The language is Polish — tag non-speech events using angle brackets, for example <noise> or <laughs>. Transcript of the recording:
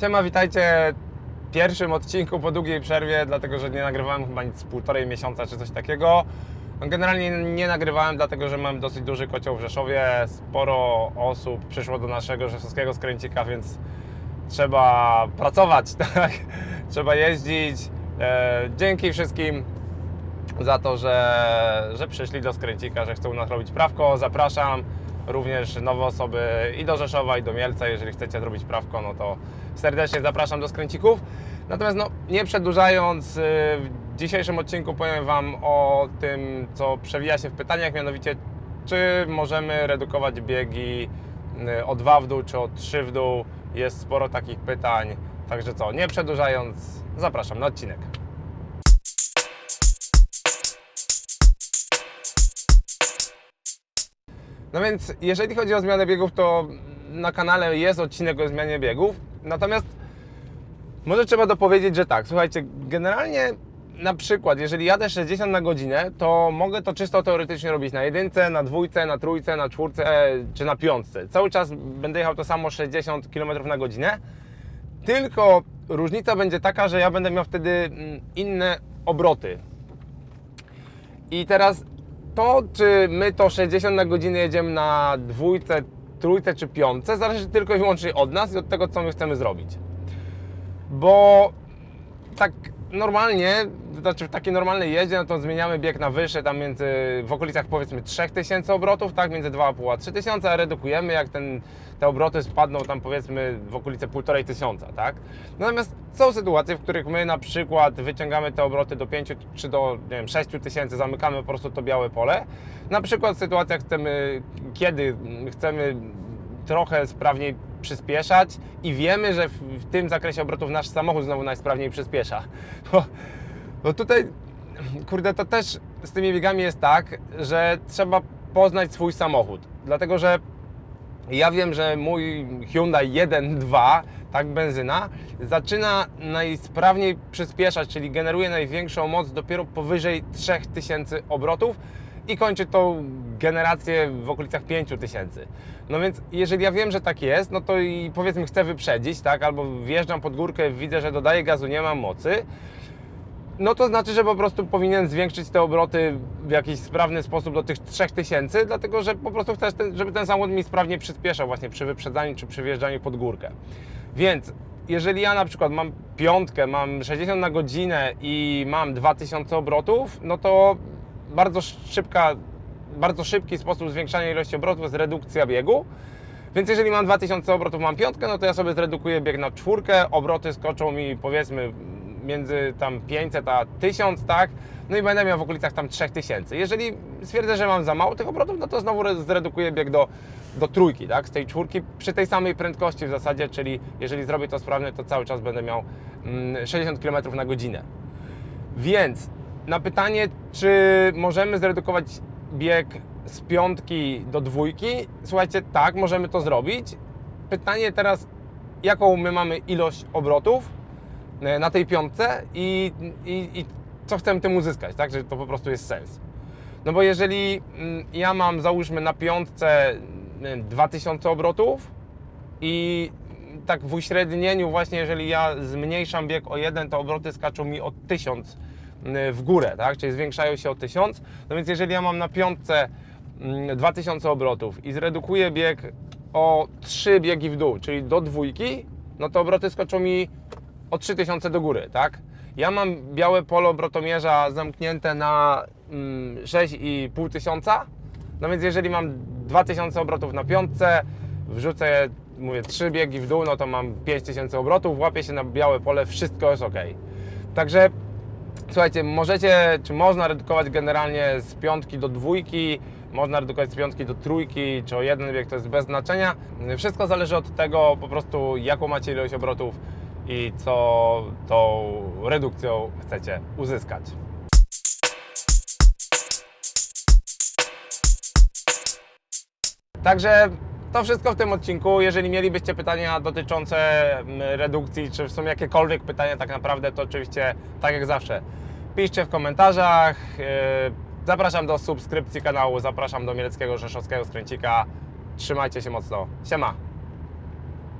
Siema, witajcie w pierwszym odcinku po długiej przerwie, dlatego że nie nagrywałem chyba nic z półtorej miesiąca czy coś takiego. No, Generalnie nie nagrywałem, dlatego że mam dosyć duży kocioł w Rzeszowie. Sporo osób przyszło do naszego rzeszowskiego skręcika, więc trzeba pracować, <laughs> tak? Trzeba jeździć. E, dzięki wszystkim za to, że, że przyszli do skręcika, że chcą nas robić prawko. Zapraszam również nowe osoby i do Rzeszowa, i do Mielca. Jeżeli chcecie zrobić prawko, no to serdecznie zapraszam do skręcików. Natomiast no, nie przedłużając, y, w dzisiejszym odcinku powiem Wam o tym, co przewija się w pytaniach, mianowicie czy możemy redukować biegi y, o 2 w dół, czy o 3 w dół. Jest sporo takich pytań. Także co, nie przedłużając, zapraszam na odcinek. No więc jeżeli chodzi o zmianę biegów, to na kanale jest odcinek o zmianie biegów. Natomiast może trzeba dopowiedzieć, że tak, słuchajcie, generalnie na przykład, jeżeli jadę 60 na godzinę, to mogę to czysto teoretycznie robić na jedynce, na dwójce, na trójce, na czwórce czy na piątce. Cały czas będę jechał to samo 60 km na godzinę. Tylko różnica będzie taka, że ja będę miał wtedy mm, inne obroty. I teraz to, czy my to 60 na godzinę jedziemy na dwójce, trójce czy piątce, zależy tylko i wyłącznie od nas i od tego, co my chcemy zrobić. Bo tak normalnie, to znaczy w takiej normalnej jeździe, no to zmieniamy bieg na wyższy, tam między, w okolicach powiedzmy 3000 obrotów, tak, między 2,5 a 3000, a redukujemy, jak ten, te obroty spadną tam powiedzmy w okolice 1500, tak. Natomiast są sytuacje, w których my na przykład wyciągamy te obroty do 5 czy do, nie wiem, 6000, zamykamy po prostu to białe pole. Na przykład w sytuacjach chcemy, kiedy chcemy trochę sprawniej przyspieszać i wiemy, że w, tym zakresie obrotów nasz samochód znowu najsprawniej przyspiesza. <laughs> Bo, bo tutaj, kurde, to też z tymi biegami jest tak, że trzeba poznać swój samochód. Dlatego, że ja wiem, że mój Hyundai 1.2, tak benzyna, zaczyna najsprawniej przyspieszać, czyli generuje największą moc dopiero powyżej 3000 obrotów i kończy tą generację w okolicach 5000. No więc jeżeli ja wiem, że tak jest, no to i powiedzmy chcę wyprzedzić, tak, albo wjeżdżam pod górkę, widzę, że dodaję gazu, nie mam mocy, no to znaczy, że po prostu powinien zwiększyć te obroty w jakiś sprawny sposób do tych 3000, dlatego że po prostu chcesz, ten- żeby ten samochód mi sprawnie przyspieszał właśnie przy wyprzedzaniu czy przy wjeżdżaniu pod górkę. Więc jeżeli ja na przykład mam piątkę, mam 60 na godzinę i mam 2000 obrotów, no to bardzo szybka, bardzo szybki sposób zwiększania ilości obrotów jest redukcja biegu. Więc jeżeli mam 2000 obrotów, mam piątkę, no to ja sobie zredukuję bieg na czwórkę, obroty skoczą mi powiedzmy między tam 500 a 1000, tak? No i będę miał w okolicach tam 3000. Jeżeli stwierdzę, że mam za mało tych obrotów, no to znowu re- zredukuję bieg do, do trójki, tak? Z tej czwórki przy tej samej prędkości w zasadzie, czyli jeżeli zrobię to sprawnie, to cały czas będę miał mm, 60 km na godzinę. Więc na pytanie, czy możemy zredukować bieg z piątki do dwójki, słuchajcie, tak, możemy to zrobić. Pytanie teraz, jaką my mamy ilość obrotów e, na tej piątce i, i, i co chcemy tym uzyskać, tak, że to po prostu jest sens. No bo jeżeli mm, ja mam, załóżmy na piątce nie wiem, 2000 obrotów i tak w uśrednieniu właśnie, jeżeli ja zmniejszam bieg o jeden, to obroty skaczą mi o 1000 y, w górę, tak? Czyli zwiększają się o 1000. No więc jeżeli ja mam na piątce mm, 2000 obrotów i zredukuję bieg o 3 biegi w dół, czyli do dwójki, no to obroty skoczą mi o 3000 do góry, tak? Ja mam białe pole obrotomierza zamknięte na mm, 6,5 tysiąca, no więc jeżeli mam 2000 obrotów na piątce, wrzucę, mówię, 3 biegi w dół, no to mam 5000 obrotów, łapię się na białe pole, wszystko jest ok. Także słuchajcie, możecie, czy można redukować generalnie z piątki do dwójki, można redukować z piątki do trójki, czy o jeden bieg, to jest bez znaczenia. Wszystko zależy od tego po prostu, jaką macie ilość obrotów i co tą redukcją chcecie uzyskać. Także to wszystko w tym odcinku. Jeżeli mielibyście pytania dotyczące mm, redukcji, czy są jakiekolwiek pytania tak naprawdę, to oczywiście tak jak zawsze piszcie w komentarzach. Yy, Zapraszam do subskrypcji kanału, zapraszam do Mieleckiego Rzeszowskiego Skręcika. Trzymajcie się mocno. Siema!